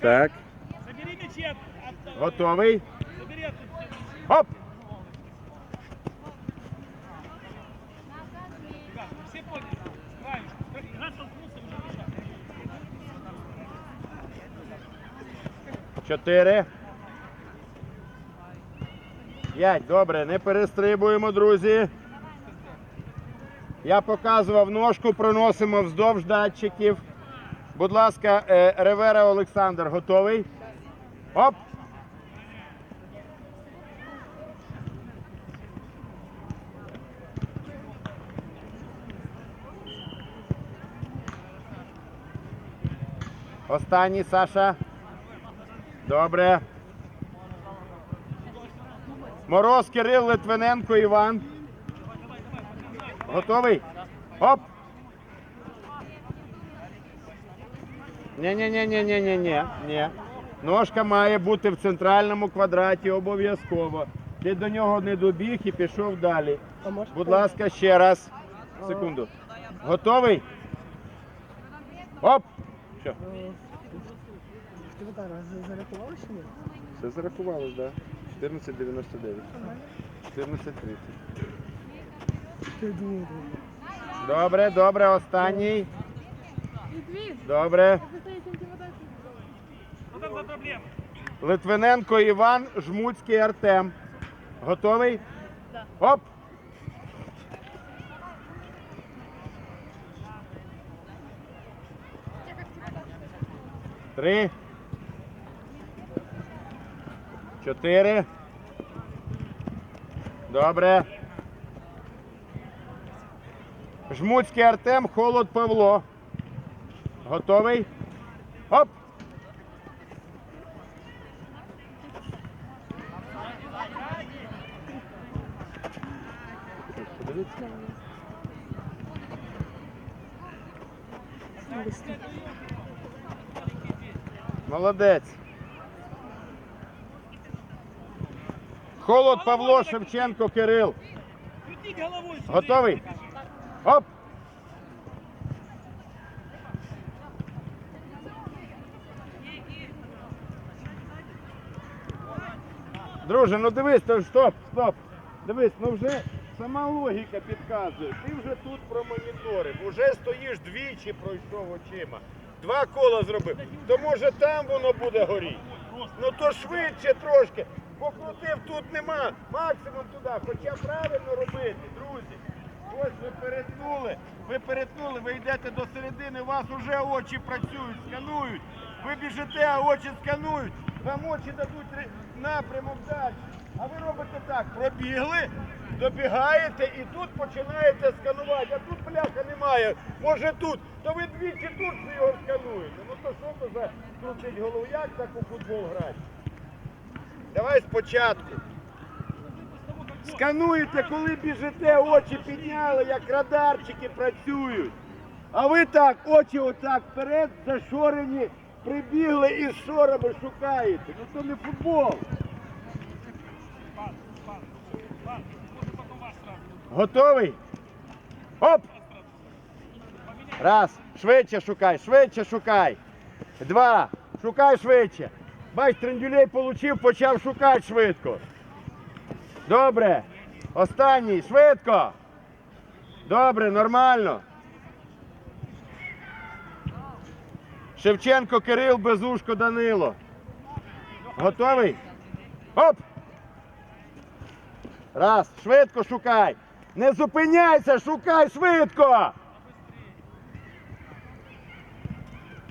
Так. Готовий. Бежать. Чотири. П'ять. Добре, не перестрибуємо, друзі. Я показував ножку, проносимо вздовж датчиків. Будь ласка, е, Ревера Олександр готовий. Оп! Останній Саша. Добре. Мороз, Кирил, Литвиненко, Іван. Готовий? Оп! Ні-ні-ні-ні-ні-ні. Ні. Ножка має бути в центральному квадраті обов'язково. Ти до нього не добіг і пішов далі. Будь ласка, ще раз. Секунду. Готовий? Оп! Що? Ти зарахували чи ні? Все зарахувалось, так. 14,99. 14,30. Добре, добре, останній. Добре. Литвиненко Іван, Жмуцький Артем. Готовий? Оп! Три. Чотири. Добре. Жмуцький Артем, холод Павло. Готовий? Оп! Молодець. Холод Павло Шевченко Кирил. Готовий? Оп! Друже, ну дивись, то стоп, стоп. Дивись, ну вже сама логіка підказує. Ти вже тут промоніторив, вже стоїш двічі пройшов очима. Два кола зробив. То може там воно буде горіти. Ну то швидше трошки. Покрутив, тут нема. Максимум туди. Хоча правильно робити, друзі. Ось ви перетнули, ви перетнули, ви йдете до середини, у вас вже очі працюють, сканують. Ви біжите, а очі сканують. Вам очі дадуть напрямок далі. А ви робите так, пробігли, добігаєте і тут починаєте сканувати. А тут бляха немає. Може тут. То ви двічі тут його скануєте. Ну то що то за крутить голову? Як так у футбол грати? Давай спочатку. Скануєте, коли біжите, очі підняли, як радарчики працюють. А ви так, очі отак вперед, зашорені, прибігли і з шорами шукаєте. Ну то не футбол. Готовий? Оп! Раз. Швидше шукай, швидше шукай. Два. Шукай швидше. Бач, трендюлей получив, почав шукати швидко. Добре. Останній. Швидко. Добре, нормально. Шевченко Кирил, Безушко Данило. Готовий? Оп! Раз, швидко шукай. Не зупиняйся, шукай швидко.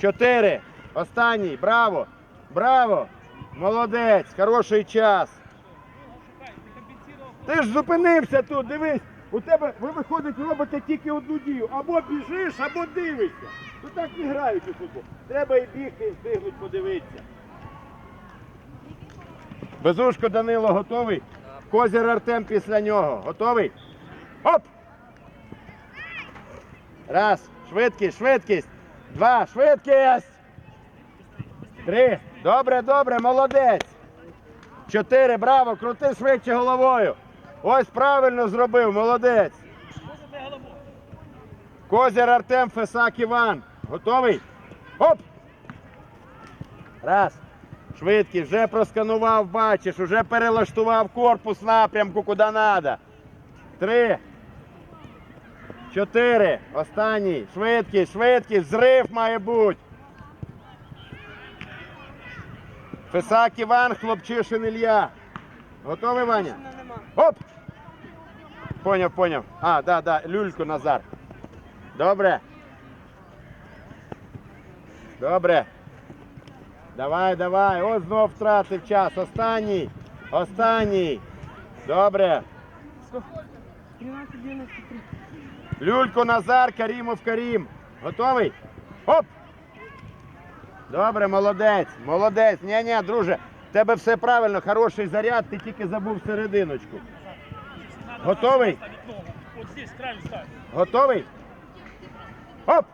Чотири. Останній. Браво. Браво. Молодець. Хороший час. Ти ж зупинився тут, дивись. У тебе ви виходить, робите тільки одну дію. Або біжиш, або дивишся. Ну так не грають у футбол. Треба і бігти, і встигнуть подивитися. Безушко Данило готовий? Козір Артем після нього. Готовий? Оп! Раз. Швидкість, швидкість. Два. Швидкість. Три. Добре, добре, молодець. Чотири. Браво. Крути швидше головою. Ось правильно зробив, молодець. Козір Артем, Фесак Іван. Готовий? Оп! Раз. Швидкість, вже просканував, бачиш, вже перелаштував корпус напрямку, куди треба. Три. Чотири. Останній. Швидкість, швидкість, зрив має бути. Фесак Іван, хлопчишин Ілля. Готовий, Ваня? Оп! Поняв, поняв. А, да, да, люльку Назар. Добре. Добре. Давай, давай. Ось знов втратив час. Останній. Останній. Добре. Люльку Назар, Карімов Карім. Готовий? Оп! Добре, молодець, молодець. Ні, ні, друже, в тебе все правильно, хороший заряд, ти тільки забув серединочку. Ногу. Вот здесь, к ставь. Готовий? Оп!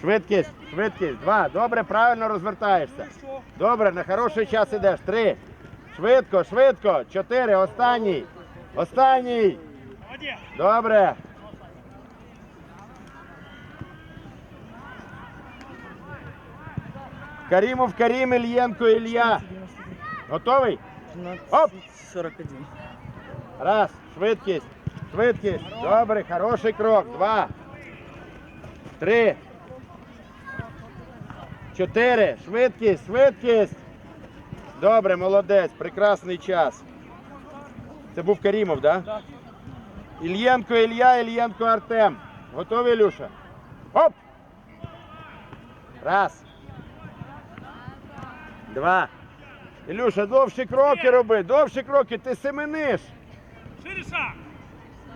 Швидкість, швидкість. Два. Добре, правильно розвертаєшся. Добре, на хороший час ідеш. Три. Швидко, швидко. Чотири. Останній. Останній. Добре. Карімов Карім, Ільєнко Ілля. Готовий? 13, Оп! 41. Раз. Швидкість. Швидкість. Добре, хороший крок. Два. Три. Чотири. Швидкість, швидкість. Добре, молодець. Прекрасний час. Це був Карімов, так? Да? Ільєнко Ілля, Ільєнко Артем. Готові, Ілюша? Оп! Раз. Два. Ілюша, довші кроки роби, довші кроки, ти семениш.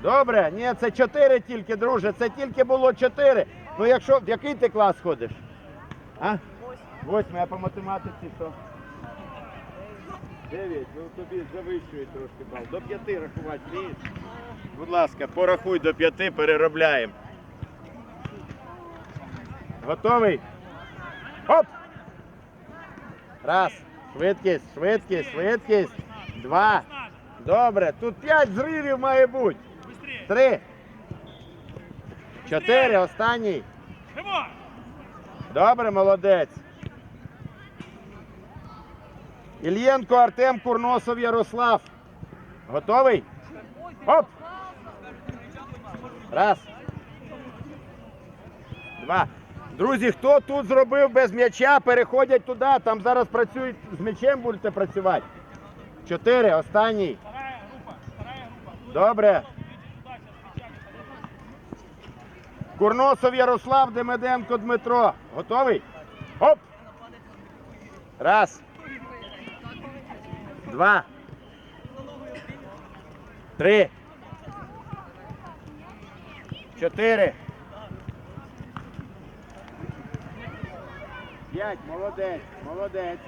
Добре, ні, це чотири тільки, друже. Це тільки було чотири. Ну якщо в який ти клас ходиш? А? Восьмий, а по математиці що? Дев'ять, ну тобі завищує трошки бал. До п'яти рахувати вмієш? Будь ласка, порахуй до п'яти, переробляємо. Готовий? Оп! Раз. Швидкість, швидкість, швидкість. Два. Добре, тут п'ять зривів має бути. Три. Чотири. Останній. Добре, молодець. Ільєнко Артем Курносов Ярослав. Готовий? Оп! Раз. Два. Друзі, хто тут зробив без м'яча, переходять туди. Там зараз працюють з м'ячем будете працювати. Чотири. Останній. Вторая группа. Вторая группа. Добре. Курносов Ярослав, Демеденко Дмитро. Готовий? Оп! Раз. Два. Три. Чотири. П'ять. Молодець. Молодець.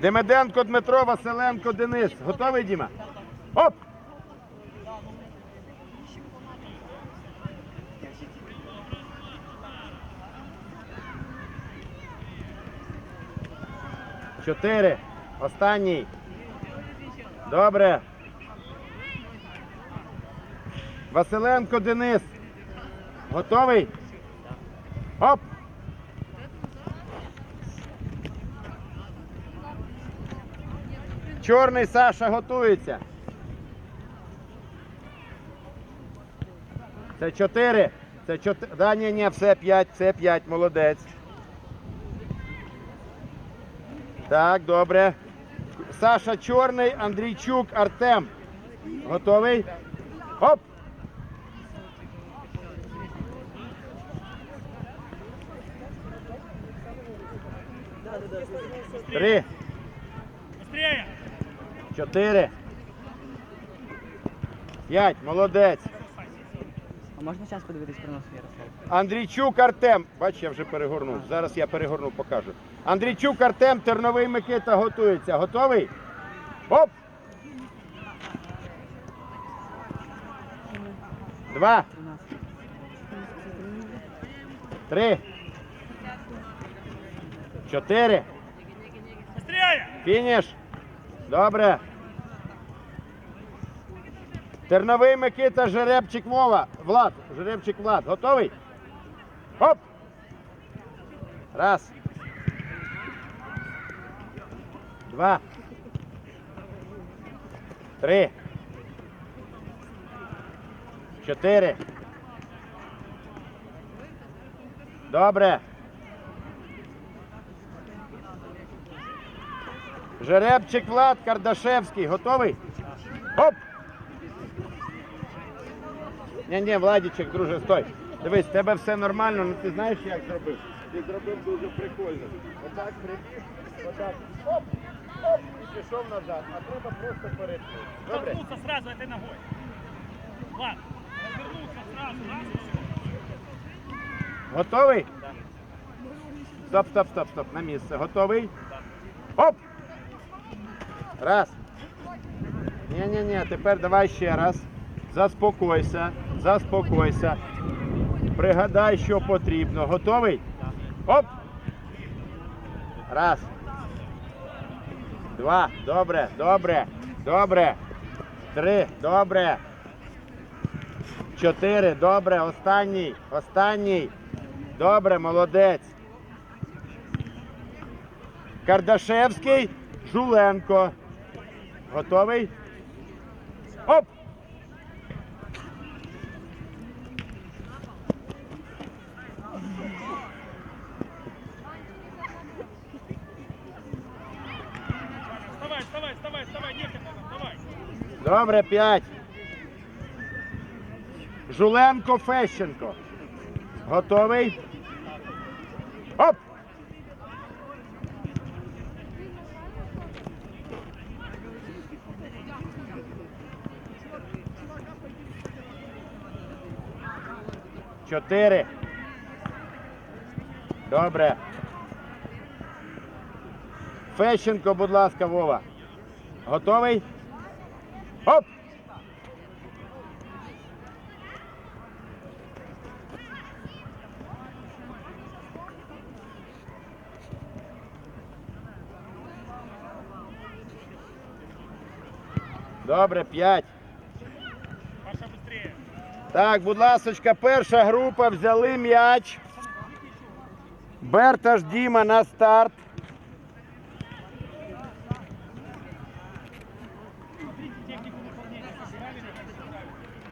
Демеденко Дмитро, Василенко Денис. Готовий, Діма? Оп! Чотири. Останній. Добре. Василенко Денис. Готовий? Оп! Чорний Саша готується. Це чотири. Це чотири. Да, ні, ні, все п'ять, це п'ять, молодець. Так, добре. Саша Чорний, Андрійчук, Артем. Готовий? Оп! Три, Быстрее. чотири. П'ять, молодець. А можна час подивитись про нас Ярослав? Андрійчук Артем. Бач, я вже перегорнув. Зараз я перегорну, покажу. Андрійчук Артем, Терновий Микита готується. Готовий? Оп! Два, три, чотири. Фініш. Добре. Терновий Микита, жеребчик Вова. Влад, жеребчик Влад. Готовий? Оп! Раз. Два. Три. Чотири. Добре. Жеребчик Влад Кардашевський. Готовий? Оп! Ні, ні, Владічик, друже, стой. Дивись, в тебе все нормально, ну ти знаєш, як зробив? Ти зробив дуже прикольно. Отак прибіг, отак. Оп! Оп! І пішов назад. А треба просто перейти. Добре? Развернуться сразу этой ногой. Влад, развернуться сразу, раз и все. Готовий? Стоп, стоп, стоп, стоп. На місце. Готовий? Оп! Раз. Ні-ні-ні, тепер давай ще раз. Заспокойся, заспокойся. Пригадай, що потрібно. Готовий? Оп! Раз. Два. Добре, добре, добре. Три. Добре. Чотири. Добре. Останній. Останній. Добре, молодець. Кардашевський, Жуленко. Готовий? Оп! Вставай, вставай, вставай, вставай, давай. Добре, п'ять. Жуленко, Фещенко. Готовий? Чотири. Добре. Фещенко, будь ласка, Вова. Готовий? Оп! Добре, п'ять. Так, будь ласочка, перша група взяли м'яч. Берташ Діма на старт.